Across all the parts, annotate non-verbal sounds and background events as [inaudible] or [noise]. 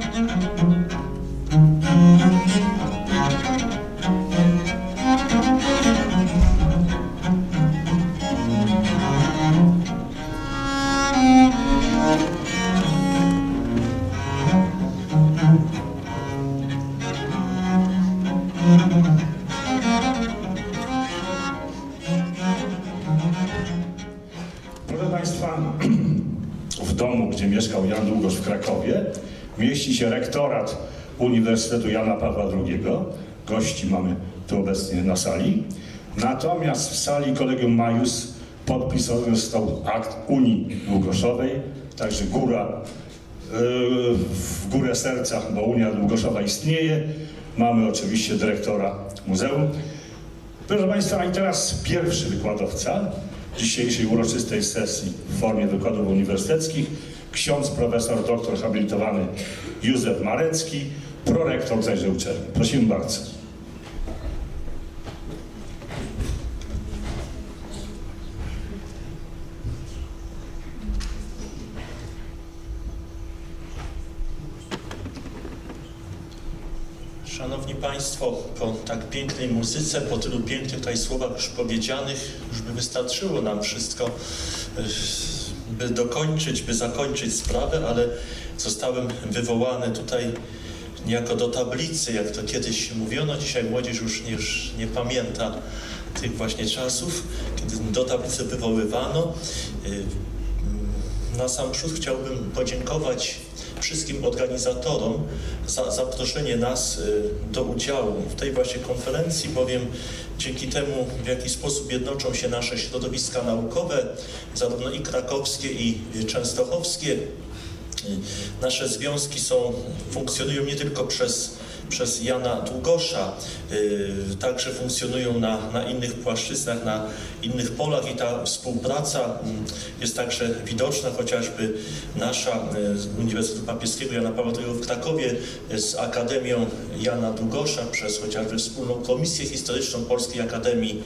Proszę Uniwersytetu Jana Pawła II. Gości mamy tu obecnie na sali. Natomiast w sali Kolegium Majus podpisany został akt Unii Długoszowej, także góra, yy, w górę serca, bo Unia Długoszowa istnieje. Mamy oczywiście dyrektora muzeum. Proszę Państwa, i teraz pierwszy wykładowca dzisiejszej uroczystej sesji w formie wykładów uniwersyteckich, ksiądz profesor doktor habilitowany Józef Marecki, prorektor tejże uczelni. Prosimy bardzo. Szanowni Państwo, po tak pięknej muzyce, po tylu pięknych tutaj słowach już powiedzianych, już by wystarczyło nam wszystko, y, by dokończyć, by zakończyć sprawę, ale zostałem wywołany tutaj niejako do tablicy, jak to kiedyś mówiono. Dzisiaj młodzież już nie, już nie pamięta tych właśnie czasów, kiedy do tablicy wywoływano. Y, na sam przód chciałbym podziękować wszystkim organizatorom za zaproszenie nas y, do udziału w tej właśnie konferencji, bowiem dzięki temu, w jaki sposób jednoczą się nasze środowiska naukowe, zarówno i krakowskie, i częstochowskie, nasze związki są, funkcjonują nie tylko przez, przez Jana Długosza, y, także funkcjonują na, na innych płaszczyznach, na innych polach i ta współpraca mm, jest także widoczna, chociażby nasza y, z Uniwersytetu Papieskiego Jana Pawła II w Krakowie y, z Akademią Jana Długosza przez chociażby wspólną Komisję Historyczną Polskiej Akademii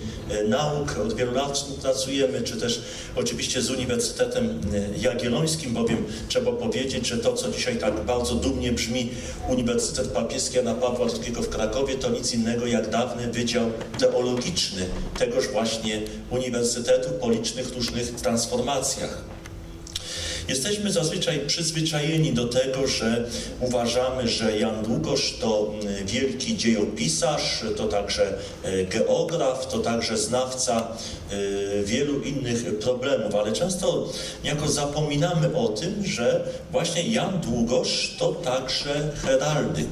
Nauk. Od wielu lat współpracujemy, czy też oczywiście z Uniwersytetem Jagiellońskim, bowiem trzeba powiedzieć, że to, co dzisiaj tak bardzo dumnie brzmi Uniwersytet Papieski Jana Pawła II w Krakowie, to nic innego jak dawny Wydział Teologiczny tegoż właśnie Uniwersytetu po licznych różnych transformacjach. Jesteśmy zazwyczaj przyzwyczajeni do tego, że uważamy, że Jan Długosz to mm, wielki dziejopisarz, to także e, geograf, to także znawca e, wielu innych problemów, ale często niejako zapominamy o tym, że właśnie Jan Długosz to także heraldyk.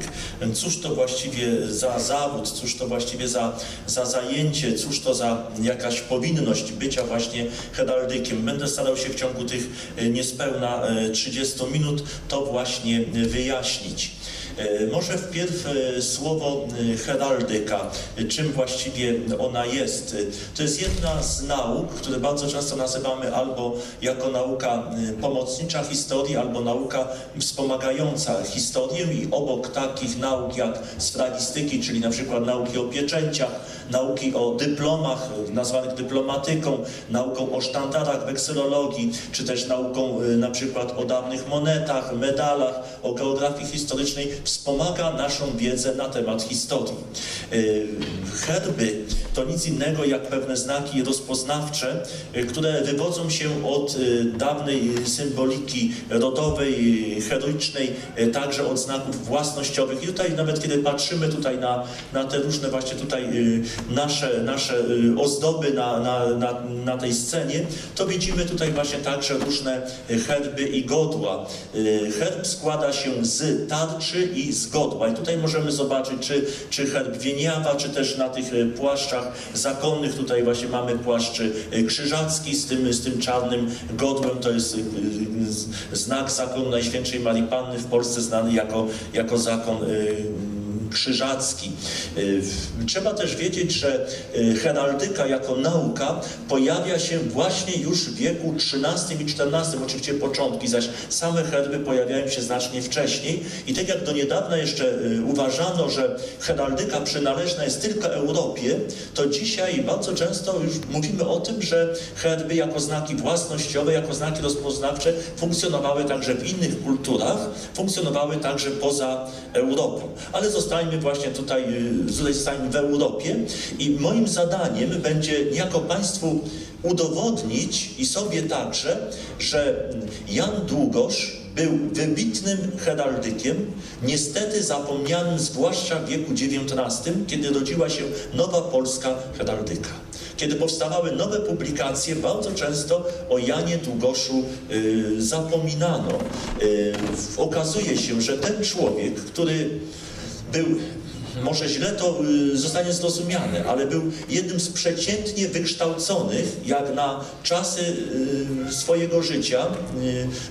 Cóż to właściwie za zawód, cóż to właściwie za, za zajęcie, cóż to za jakaś powinność bycia właśnie heraldykiem. Będę starał się w ciągu tych e, niespełna 30 minut to właśnie wyjaśnić. E, Może wpierw e, słowo e, heraldyka, czym właściwie ona jest. To jest jedna z nauk, które bardzo często nazywamy albo jako nauka pomocnicza historii, albo nauka wspomagająca historię i obok takich nauk jak sfragistyki, czyli na przykład nauki o pieczęciach, nauki o dyplomach, nazwanych dyplomatyką, nauką o sztandarach wekselologii, czy też nauką na przykład o dawnych monetach, medalach, o geografii historycznej, wspomaga naszą wiedzę na temat historii. E, Herby to nic innego jak pewne znaki rozpoznawcze, e, które wywodzą się od e, dawnej symboliki rodowej, heroicznej, także od znaków własnościowych. I tutaj nawet kiedy patrzymy tutaj na, na te różne właśnie tutaj nasze, nasze ozdoby na, na, na, na tej scenie, to widzimy tutaj właśnie także różne herby i godła. Herb składa się z tarczy i z godła. I tutaj możemy zobaczyć, czy, czy herb Wieniawa, czy też na tych e, płaszczach zakonnych. Tutaj właśnie mamy płaszcz e, krzyżacki z tym, z tym czarnym godłem. To jest e, znak zakonu Najświętszej Marii Panny w Polsce znany jako, jako zakon krzyżacki. Y, Trzeba też wiedzieć, że y, heraldyka jako nauka pojawia się właśnie już w wieku XIII i XIV, oczywiście początki, zaś same herby pojawiają się znacznie wcześniej. I tak jak do niedawna jeszcze y, uważano, że heraldyka przynależna jest tylko Europie, to dzisiaj bardzo często już mówimy o tym, że herby jako znaki własnościowe, jako znaki rozpoznawcze funkcjonowały także w innych kulturach, funkcjonowały także poza Europą. Ale zostańmy właśnie tutaj, y, zostańmy w Europie i moim zadaniem będzie niejako Państwu udowodnić i sobie także, że Jan Długosz był wybitnym heraldykiem, niestety zapomnianym zwłaszcza w wieku XIX, kiedy rodziła się nowa polska heraldyka. Kiedy powstawały nowe publikacje, bardzo często o Janie Długoszu y, zapominano. Y, okazuje się, że ten człowiek, który był może źle to y, zostanie zrozumiane, ale był jednym z przeciętnie wykształconych, jak na czasy y, swojego życia,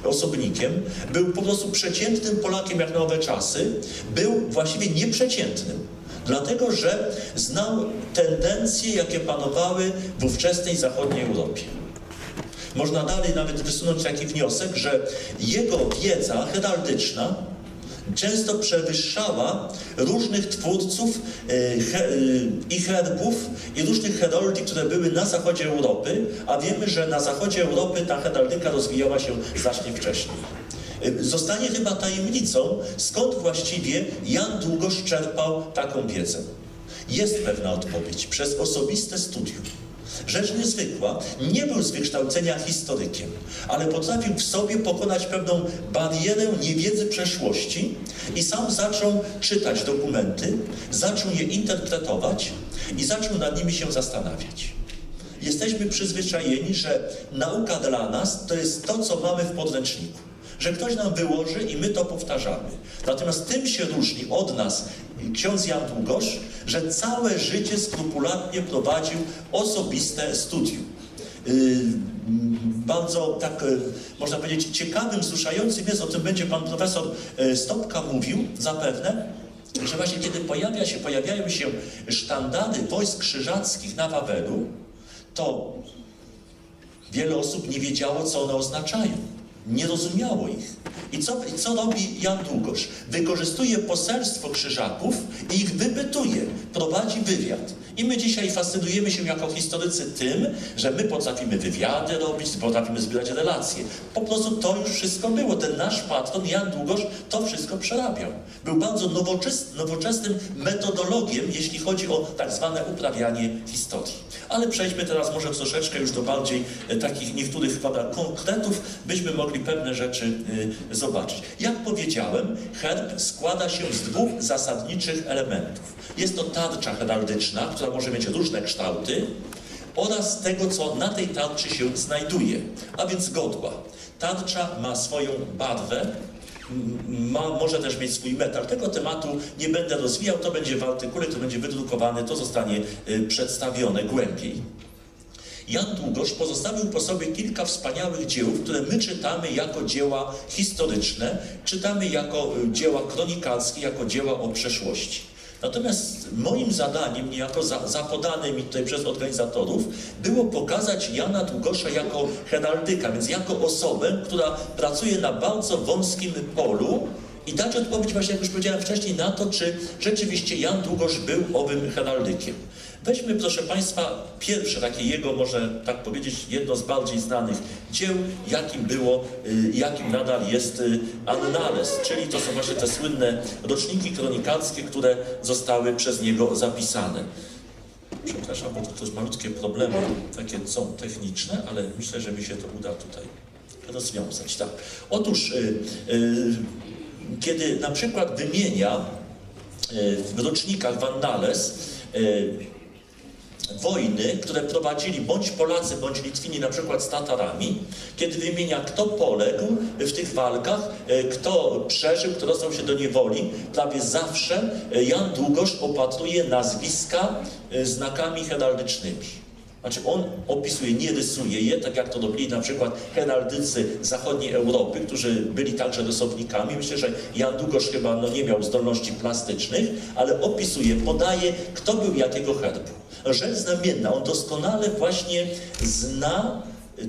y, osobnikiem. Był po prostu przeciętnym Polakiem, jak na owe czasy. Był właściwie nieprzeciętnym. Dlatego, że znał tendencje, jakie panowały w ówczesnej zachodniej Europie. Można dalej nawet wysunąć taki wniosek, że jego wiedza heraldyczna często przewyższała różnych twórców e, e, i herbów i różnych heraldii, które były na zachodzie Europy, a wiemy, że na zachodzie Europy ta heraldyka rozwijała się znacznie wcześniej. E, Zostanie chyba tajemnicą, skąd właściwie Jan Długosz czerpał taką wiedzę. Jest pewna odpowiedź przez osobiste studium. Rzecz niezwykła, nie był z wykształcenia historykiem, ale potrafił w sobie pokonać pewną barierę niewiedzy przeszłości i sam zaczął czytać dokumenty, zaczął je interpretować i zaczął nad nimi się zastanawiać. Jesteśmy przyzwyczajeni, że nauka dla nas to jest to, co mamy w podręczniku. Że ktoś nam wyłoży i my to powtarzamy. Natomiast tym się różni od nas ksiądz Jan Długosz, że całe życie skrupulatnie prowadził osobiste studium. Yy, bardzo tak, yy, można powiedzieć, ciekawym, wzruszającym jest, o tym będzie pan profesor yy, Stopka mówił zapewne, że właśnie kiedy pojawia się, pojawiają się sztandary wojsk krzyżackich na Wawelu, to wiele osób nie wiedziało, co one oznaczają. Nie rozumiało ich. I co, co robi Jan Długosz? Wykorzystuje poselstwo krzyżaków i ich wypytuje, prowadzi wywiad. I my dzisiaj fascynujemy się jako historycy tym, że my potrafimy wywiady robić, potrafimy zbierać relacje. Po prostu to już wszystko było. Ten nasz patron, Jan Długosz, to wszystko przerabiał. Był bardzo nowoczes- nowoczesnym metodologiem, jeśli chodzi o tak zwane uprawianie historii. Ale przejdźmy teraz może troszeczkę już do bardziej e, takich niektórych prawda, konkretów, byśmy mogli pewne rzeczy y, zobaczyć. Jak powiedziałem, herb składa się z dwóch zasadniczych elementów. Jest to tarcza heraldyczna, która może mieć różne kształty oraz tego, co na tej tarczy się znajduje, a więc godła. Tarcza ma swoją barwę, ma, może też mieć swój metal. Tego tematu nie będę rozwijał, to będzie w artykule, to będzie wydrukowane, to zostanie y, przedstawione głębiej. Jan Długosz pozostawił po sobie kilka wspaniałych dzieł, które my czytamy jako dzieła historyczne, czytamy jako y, dzieła kronikarskie, jako dzieła o przeszłości. Natomiast moim zadaniem, niejako za, zapodane mi tutaj przez organizatorów, było pokazać Jana Długosza jako heraldyka, więc jako osobę, która pracuje na bardzo wąskim polu i dać odpowiedź właśnie, jak już powiedziałem wcześniej, na to, czy rzeczywiście Jan Długosz był owym heraldykiem. Weźmy, proszę Państwa, pierwsze takie jego, może tak powiedzieć, jedno z bardziej znanych dzieł, jakim było, y, jakim nadal jest y, Annales, czyli to są właśnie te słynne roczniki kronikarskie, które zostały przez niego zapisane. Przepraszam, bo to też malutkie problemy, takie są techniczne, ale myślę, że mi się to uda tutaj rozwiązać. Tak. Otóż, y, y, kiedy na przykład wymienia y, w rocznikach Vandales y, wojny, które prowadzili bądź Polacy, bądź Litwini na przykład z Tatarami, kiedy wymienia kto poległ w tych walkach, e, kto przeżył, kto dostał się do niewoli, prawie zawsze e, Jan Długosz opatruje nazwiska e, znakami heraldycznymi. Znaczy on opisuje, nie rysuje je, tak jak to robili na przykład heraldycy zachodniej Europy, którzy byli także rysownikami. Myślę, że Jan Długosz chyba no, nie miał zdolności plastycznych, ale opisuje, podaje, kto był jakiego herbu. Rzecz znamienna, on doskonale właśnie zna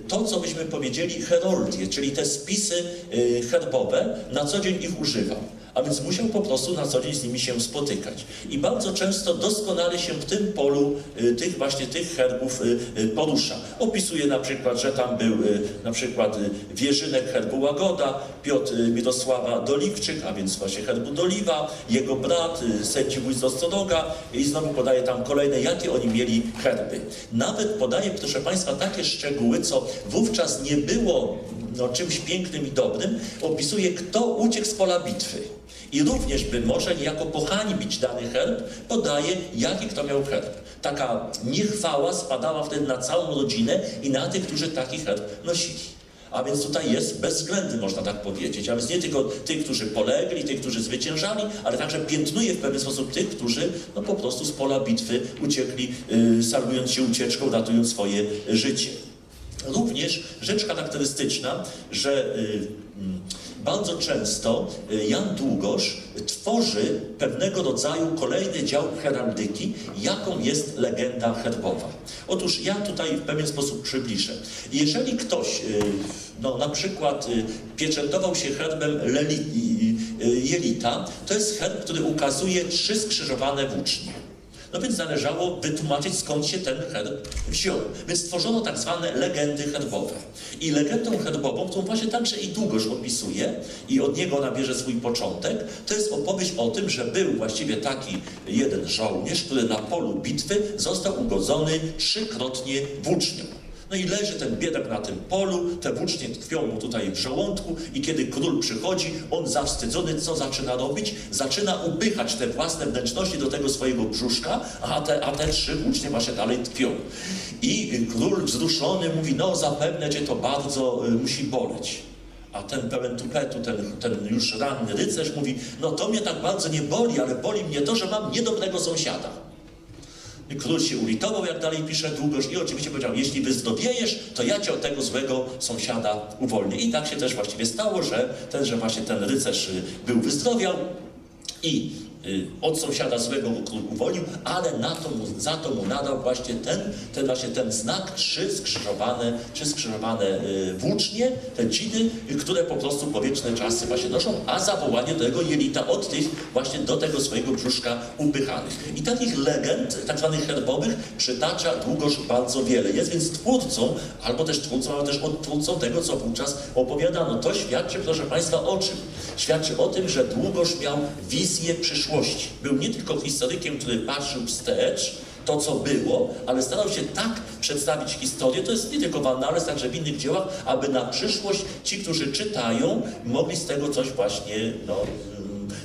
to, co byśmy powiedzieli heroldię, czyli te spisy y, herbowe, na co dzień ich używał. A więc musiał po prostu na co dzień z nimi się spotykać. I bardzo często doskonale się w tym polu y, tych właśnie tych herbów y, y, porusza. Opisuje na przykład, że tam był na przykład wierzynek herbu Łagoda, Piotr Mirosława Doliwczyk, a więc właśnie herbu Doliwa, jego brat, sędzi wójt z i znowu podaje tam kolejne, jakie oni mieli herby. Nawet podaje, proszę Państwa, takie szczegóły, co wówczas nie było no, czymś pięknym i dobrym, opisuje, kto uciekł z pola bitwy. I również, by może niejako pohańbić dany herb, podaje, jaki kto miał herb. Taka niechwała spadała wtedy na całą rodzinę i na tych, którzy taki herb nosili. A więc tutaj jest bezwzględny, można tak powiedzieć. A więc nie tylko tych, którzy polegli, tych, którzy zwyciężali, ale także piętnuje w pewien sposób tych, którzy no, po prostu z pola bitwy uciekli, yy, się ucieczką, ratując swoje życie. Również rzecz charakterystyczna, że y, mm, bardzo często y, Jan Długosz tworzy pewnego rodzaju kolejny dział heraldyki, jaką jest legenda herbowa. Otóż ja tutaj w pewien sposób przybliżę. Jeżeli ktoś y, no, na przykład pieczętował się herbem Leli, Jelita, to jest herb, który ukazuje trzy skrzyżowane włócznie. No więc należało wytłumaczyć, skąd się ten herb wziął. Więc stworzono tak zwane legendy herbowe. I legendą herbową, którą właśnie także i Długosz opisuje, i od niego ona bierze swój początek, to jest opowieść o tym, że był właściwie taki jeden żołnierz, który na polu bitwy został ugodzony trzykrotnie włócznią. No i leży ten biedak na tym polu, te włócznie tkwią mu tutaj w żołądku i kiedy król przychodzi, on zawstydzony co zaczyna robić? Zaczyna upychać te własne wnętrzności do tego swojego brzuszka, a te, a te trzy włócznie właśnie dalej tkwią. I król wzruszony mówi, no zapewne cię to bardzo y, musi boleć. A ten pełen tupetu, ten, ten już ranny rycerz mówi, no to mnie tak bardzo nie boli, ale boli mnie to, że mam niedobrego sąsiada. Król się ulitował, jak dalej pisze Długosz i oczywiście powiedział, jeśli wyzdrowiejesz, to ja cię od tego złego sąsiada uwolnię. I tak się też właściwie stało, że ten, że właśnie ten rycerz y, był wyzdrowiał i od sąsiada złego go król uwolnił, ale na to mu, za to mu nadał właśnie ten, ten, właśnie ten znak, trzy skrzyżowane, trzy skrzyżowane y, włócznie, te dziny, y, które po prostu po wieczne czasy właśnie noszą, a zawołanie tego jelita od tych właśnie do tego swojego brzuszka upychanych. I takich legend, tak zwanych herbowych, przytacza Długosz bardzo wiele. Jest więc twórcą, albo też twórcą, ale też odtwórcą tego, co wówczas opowiadano. To świadczy, proszę Państwa, o czym? Świadczy o tym, że Długosz miał wizję przyszłości. Był nie tylko historykiem, który patrzył wstecz, to, co było, ale starał się tak przedstawić historię, to jest nie tylko w Annales, także w innych dziełach, aby na przyszłość ci, którzy czytają, mogli z tego coś właśnie no,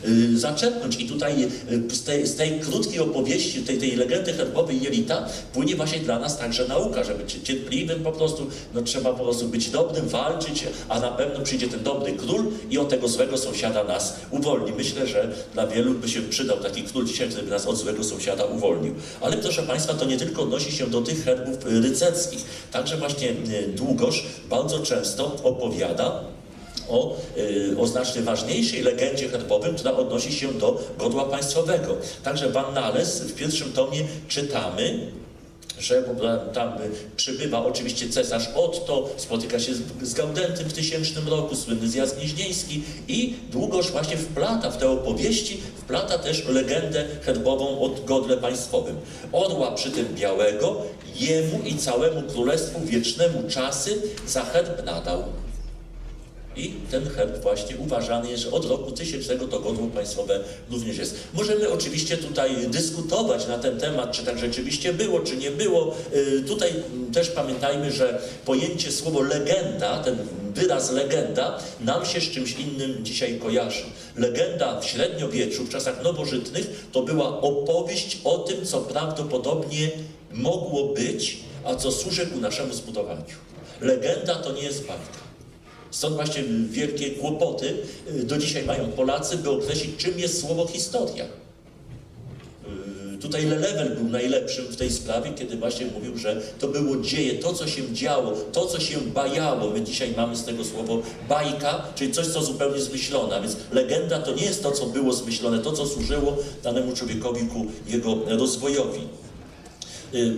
y, zaczerpnąć. I tutaj y, z tej, z tej krótkiej opowieści, tej, tej legendy herbowej Jelita płynie właśnie dla nas także nauka, żeby być cierpliwym po prostu, no trzeba po prostu być dobrym, walczyć, a na pewno przyjdzie ten dobry król i od tego złego sąsiada nas uwolni. Myślę, że dla wielu by się przydał taki król dzisiaj, który by nas od złego sąsiada uwolnił. Ale proszę Państwa, to nie tylko odnosi się do tych herbów rycerskich. Także właśnie y, Długosz bardzo często opowiada o, y, o znacznie ważniejszej legendzie herbowej, która odnosi się do godła państwowego. Także w Annales w pierwszym tomie czytamy, że tam przybywa oczywiście cesarz Otto, spotyka się z, z Gaudentym w tysięcznym roku, słynny zjazd gnieźnieński i długoż właśnie wplata w te opowieści, wplata też legendę herbową o godle państwowym. Orła przy tym białego, jemu i całemu królestwu wiecznemu czasy za herb nadał. I ten herb właśnie uważany jest, że od roku tysięcznego to godło państwowe również jest. Możemy oczywiście tutaj dyskutować na ten temat, czy tak rzeczywiście było, czy nie było. Y, Tutaj mm, też pamiętajmy, że pojęcie słowo legenda, ten wyraz legenda, nam się z czymś innym dzisiaj kojarzy. Legenda w średniowieczu, w czasach nowożytnych, to była opowieść o tym, co prawdopodobnie mogło być, a co służy ku naszemu zbudowaniu. Legenda to nie jest bajka. Stąd właśnie wielkie kłopoty y, do dzisiaj mają Polacy, by określić, czym jest słowo historia. Y, tutaj Lelewel był najlepszym w tej sprawie, kiedy właśnie mówił, że to było dzieje, to co się działo, to co się bajało. My dzisiaj mamy z tego słowo bajka, czyli coś, co zupełnie zmyślone. A więc legenda to nie jest to, co było zmyślone, to, co służyło danemu człowiekowi ku jego rozwojowi. Y,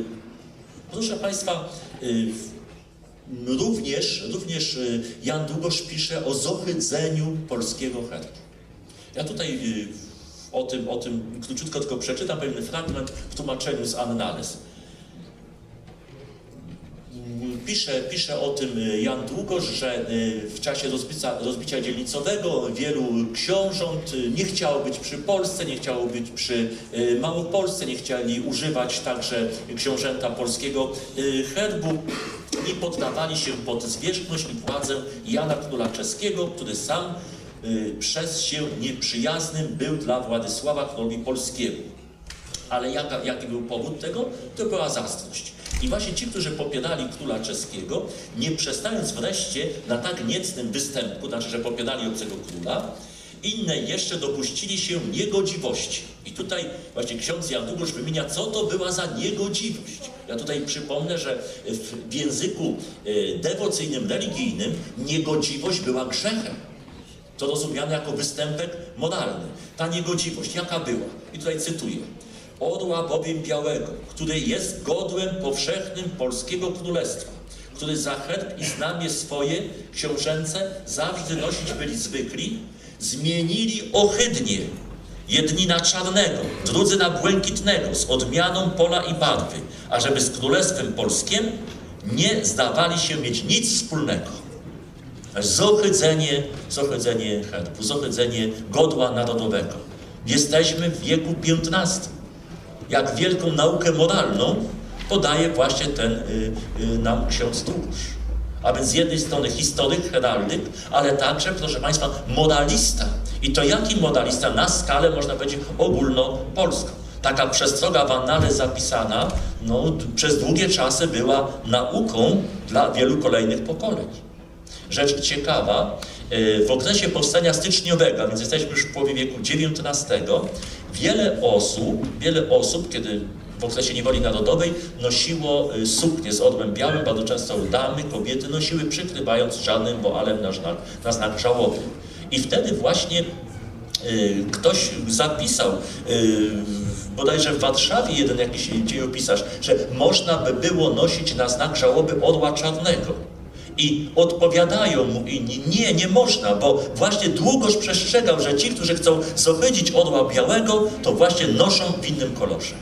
Proszę Państwa, y, również, również y, Jan Długosz pisze o zohydzeniu polskiego herbu. Ja tutaj y, o tym, o tym króciutko tylko przeczytam pewien fragment w tłumaczeniu z Annales. Pisze, pisze o tym y, Jan Długosz, że w czasie rozbicia, dzielnicowego wielu książąt nie chciało być przy Polsce, nie chciało być przy Małopolsce, nie chcieli używać także książęta polskiego herbu i poddawali się pod zwierzchność i władzę Jana Króla Czeskiego, który sam y, przez się nieprzyjaznym był dla Władysława Królowi Polskiego. Ale jaka, jaki był powód tego? To była zazdrość. I właśnie ci, którzy popierali króla czeskiego, nie przestając wreszcie na tak niecnym występku, znaczy, że popierali obcego króla, inne jeszcze dopuścili się niegodziwości. Tutaj właśnie ksiądz Jan Długosz wymienia, co to była za niegodziwość. Ja tutaj przypomnę, że w, w języku e, dewocyjnym, religijnym niegodziwość była grzechem. To rozumiane jako występek moralny. Ta niegodziwość, jaka była? I tutaj cytuję. Orła bowiem białego, który jest godłem powszechnym polskiego królestwa, który za herb i znamie swoje książęce zawsze nosić byli zwykli, zmienili ohydnie jedni na czarnego, drudzy na błękitnego, z odmianą pola i barwy, ażeby z królestwem polskim nie zdawali się mieć nic wspólnego. Zohydzenie, zohydzenie herbu, zohydzenie godła narodowego. Jesteśmy w wieku XV. Jak wielką naukę moralną podaje właśnie ten y, y, nam ksiądz Długosz. A więc z jednej strony historyk, heraldyk, ale także, proszę Państwa, moralista. I to jaki moralista? Na skalę, można powiedzieć, ogólnopolską. Taka przestroga w annale zapisana no, przez długie czasy była nauką dla wielu kolejnych pokoleń. Rzecz ciekawa, y, w okresie powstania styczniowego, więc jesteśmy już w połowie wieku XIX, wiele osób, wiele osób, kiedy w okresie niewoli narodowej nosiło y, suknie z orłem białym, bardzo często damy, kobiety nosiły przykrywając żadnym woalem na znak, na znak żałoby. I wtedy właśnie y, ktoś zapisał, y, bodajże w Warszawie jeden jakiś dziejopisarz, że można by było nosić na znak żałoby orła czarnego. I odpowiadają mu inni, nie, nie można, bo właśnie długoż przestrzegał, że ci, którzy chcą zohydzić orła białego, to właśnie noszą w innym kolorze.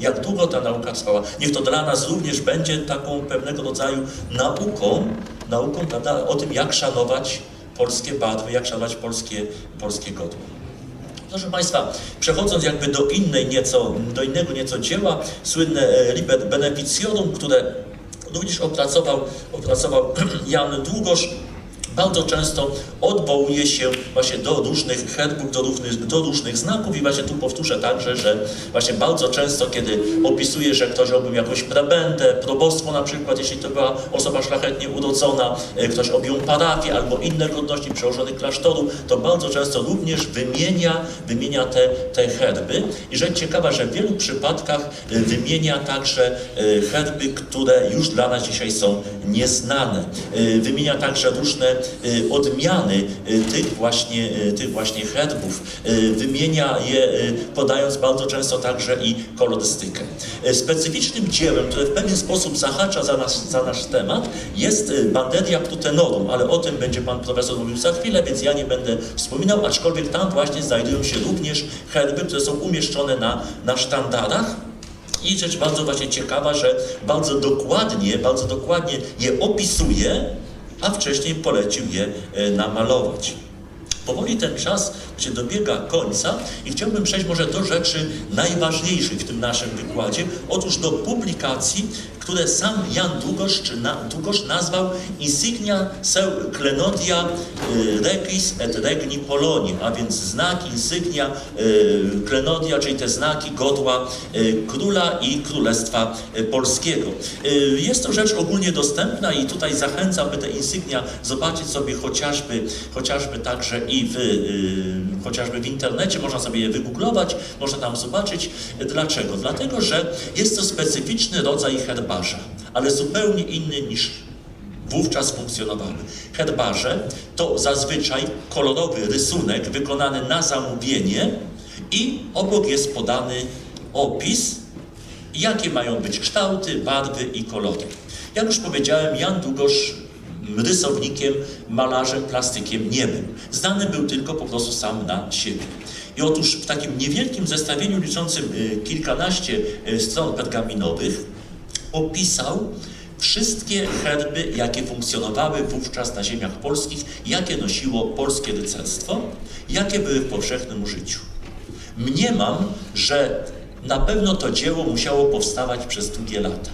Jak długo ta nauka trwała? Niech to dla nas również będzie taką pewnego rodzaju nauką, nauką prawda, o tym, jak szanować polskie barwy, jak szanować polskie, polskie godło. Proszę Państwa, przechodząc jakby do innej nieco, do innego nieco dzieła, słynne e, Liber Beneficiorum, które również opracował, opracował [clears throat] Jan Długosz, bardzo często odwołuje się właśnie do różnych herbów, do różnych, do różnych znaków i właśnie tu powtórzę także, że właśnie bardzo często, kiedy opisuje, że ktoś objął jakąś prebędę, probostwo na przykład, jeśli to była osoba szlachetnie urodzona, e, ktoś objął parafię albo inne godności przełożony klasztoru, to bardzo często również wymienia, wymienia te, te herby. I rzecz ciekawa, że w wielu przypadkach e, wymienia także e, herby, które już dla nas dzisiaj są nieznane. Wymienia także różne odmiany e, tych właśnie, e, tych właśnie herbów. Wymienia je podając bardzo często także i kolorystykę. Specyficznym dziełem, które w pewien sposób zahacza za nasz, za nasz temat jest Banderia Prutenorum, ale o tym będzie pan profesor mówił za chwilę, więc ja nie będę wspominał, aczkolwiek tam właśnie znajdują się również herby, które są umieszczone na, na sztandarach. I rzecz bardzo właśnie ciekawa, że bardzo dokładnie, bardzo dokładnie je opisuje, a wcześniej polecił je e, namalować. Powoli ten czas się dobiega końca i chciałbym przejść może do rzeczy najważniejszej w tym naszym wykładzie. Otóż do publikacji, które sam Jan Długosz, czy na, Długosz nazwał insignia seu klenodia y, regis et regni Polonii, a więc znak, insygnia, y, klenodia, czyli te znaki godła y, króla i królestwa y, polskiego. Y, Jest to rzecz ogólnie dostępna i tutaj zachęcam, by te insygnia zobaczyć sobie chociażby, chociażby także i w, y, chociażby w internecie, można sobie je wygooglować, można tam zobaczyć. Dlaczego? Dlatego, że jest to specyficzny rodzaj herbarza, ale zupełnie inny niż wówczas funkcjonowały. Herbarze to zazwyczaj kolorowy rysunek wykonany na zamówienie i obok jest podany opis, jakie mają być kształty, barwy i kolory. Jak już powiedziałem, Jan Długosz rysownikiem, malarzem, plastykiem nie był. Znany był tylko po prostu sam na siebie. I otóż w takim niewielkim zestawieniu liczącym y, kilkanaście y, stron pergaminowych opisał wszystkie herby, jakie funkcjonowały wówczas na ziemiach polskich, jakie nosiło polskie rycerstwo, jakie były w powszechnym użyciu. Mniemam, że na pewno to dzieło musiało powstawać przez długie lata.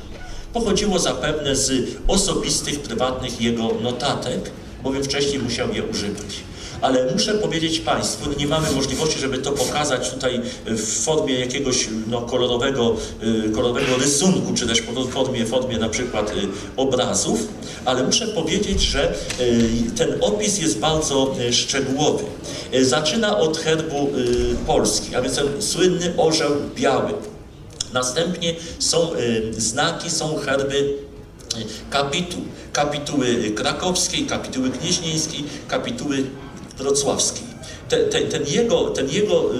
Pochodziło zapewne z osobistych, prywatnych jego notatek, bowiem wcześniej musiał je używać. Ale muszę powiedzieć Państwu, nie mamy możliwości, żeby to pokazać tutaj w formie jakiegoś no, kolorowego, y, kolorowego rysunku, czy też w formie, formie na przykład y, obrazów, ale muszę powiedzieć, że y, ten opis jest bardzo szczegółowy. Zaczyna od herbu Polski, a więc ten słynny orzeł biały. Następnie są znaki, są herby kapituł. Kapituły krakowskiej, kapituły gnieźnieńskiej, kapituły wrocławskiej. Te, te, ten jego, ten jego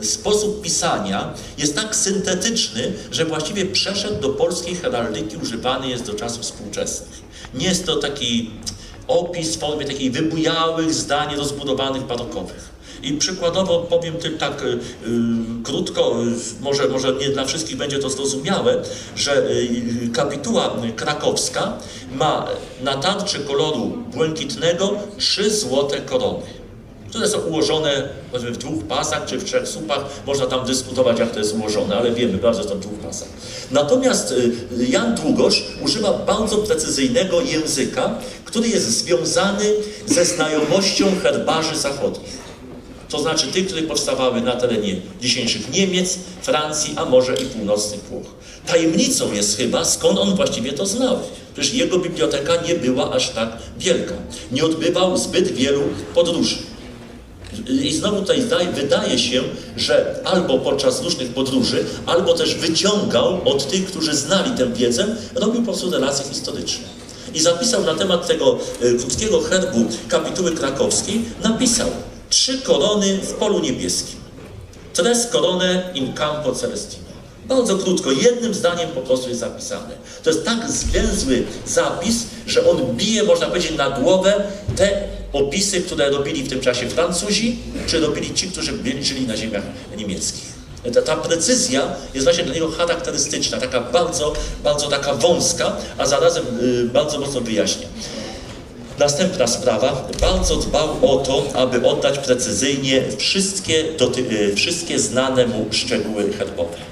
y, sposób pisania jest tak syntetyczny, że właściwie przeszedł do polskiej heraldyki, używany jest do czasów współczesnych. Nie jest to taki opis w formie takich wybujałych zdań rozbudowanych barokowych. I przykładowo powiem tylko tak y, y, krótko, y, może, może nie dla wszystkich będzie to zrozumiałe, że y, kapituła krakowska ma na tarczy koloru błękitnego trzy złote korony które są ułożone w dwóch pasach czy w trzech słupach. Można tam dyskutować, jak to jest ułożone, ale wiemy bardzo, że to w dwóch pasach. Natomiast y, Jan Długosz używa bardzo precyzyjnego języka, który jest związany ze znajomością herbarzy zachodnich. To znaczy tych, które powstawały na terenie dzisiejszych Niemiec, Francji, a może i północnych Włoch. Tajemnicą jest chyba, skąd on właściwie to znał. Przecież jego biblioteka nie była aż tak wielka. Nie odbywał zbyt wielu podróży. I znowu tutaj wydaje się, że albo podczas różnych podróży, albo też wyciągał od tych, którzy znali tę wiedzę, robił po prostu relacje historyczne. I zapisał na temat tego e, krótkiego herbu kapituły krakowskiej, napisał trzy korony w polu niebieskim. Tres corone in campo celestino. Bardzo krótko, jednym zdaniem po prostu jest zapisane. To jest tak zwięzły zapis, że on bije, można powiedzieć, na głowę te opisy, które robili w tym czasie Francuzi, czy robili ci, którzy żyli na ziemiach niemieckich. Ta, ta precyzja jest właśnie dla niego charakterystyczna, taka bardzo, bardzo taka wąska, a zarazem y, bardzo mocno wyjaśnia. Następna sprawa, bardzo dbał o to, aby oddać precyzyjnie wszystkie, doty, y, wszystkie znane mu szczegóły herbowe.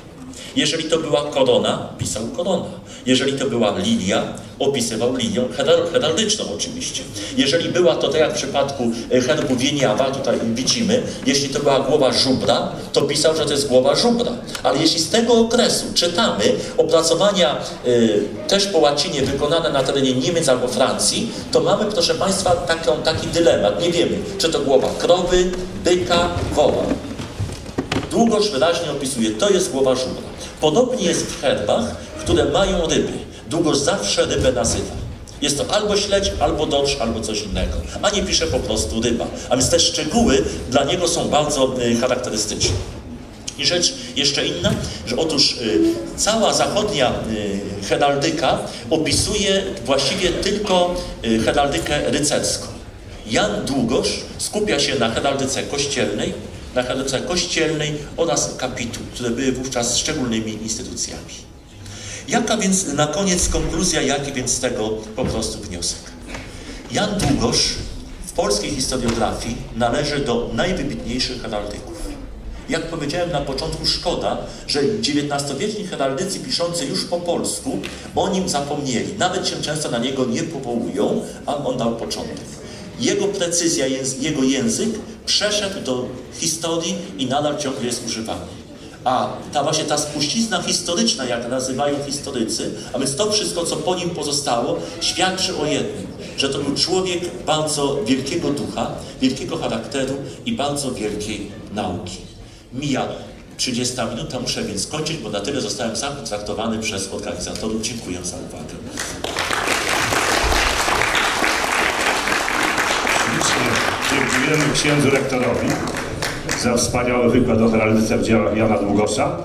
Jeżeli to była korona, pisał korona. Jeżeli to była lilia, opisywał heral- heraldyczną oczywiście. Jeżeli była to, tak jak w przypadku e, herbu Wieniawa, tutaj widzimy, jeśli to była głowa żubra, to pisał, że to jest głowa żubra. Ale jeśli z tego okresu czytamy opracowania y, też po łacinie wykonane na terenie Niemiec albo Francji, to mamy, proszę Państwa, taką, taki dylemat. Nie wiemy, czy to głowa krowy, byka, woła. Długoż wyraźnie opisuje, to jest głowa żubra. Podobnie jest w herbach, które mają ryby. Długoż zawsze rybę nazywa. Jest to albo śledź, albo dorsz, albo coś innego. A nie pisze po prostu ryba. A więc te szczegóły dla niego są bardzo y, charakterystyczne. I rzecz jeszcze inna, że otóż y, cała zachodnia y, heraldyka opisuje właściwie tylko heraldykę rycerską. Jan Długosz skupia się na heraldyce kościelnej, na heraldyce kościelnej oraz kapituł, które były wówczas szczególnymi instytucjami. Jaka więc na koniec konkluzja, jaki więc z tego po prostu wniosek? Jan Długosz w polskiej historiografii należy do najwybitniejszych heraldyków. Jak powiedziałem na początku, szkoda, że XIX-wieczni heraldycy piszący już po polsku o nim zapomnieli. Nawet się często na niego nie powołują, a on dał początek. Jego precyzja, jego język przeszedł do historii i nadal ciągle jest używany. A ta właśnie ta spuścizna historyczna, jak nazywają historycy, a więc to wszystko, co po nim pozostało, świadczy o jednym, że to był człowiek bardzo wielkiego ducha, wielkiego charakteru i bardzo wielkiej nauki. Mija 30 minuta, muszę więc skończyć, bo na tyle zostałem sam traktowany przez organizatorów. Dziękuję za uwagę. Dziękujemy księdzu rektorowi za wspaniały wykład o heraldyce w dziełach Jana Długosza.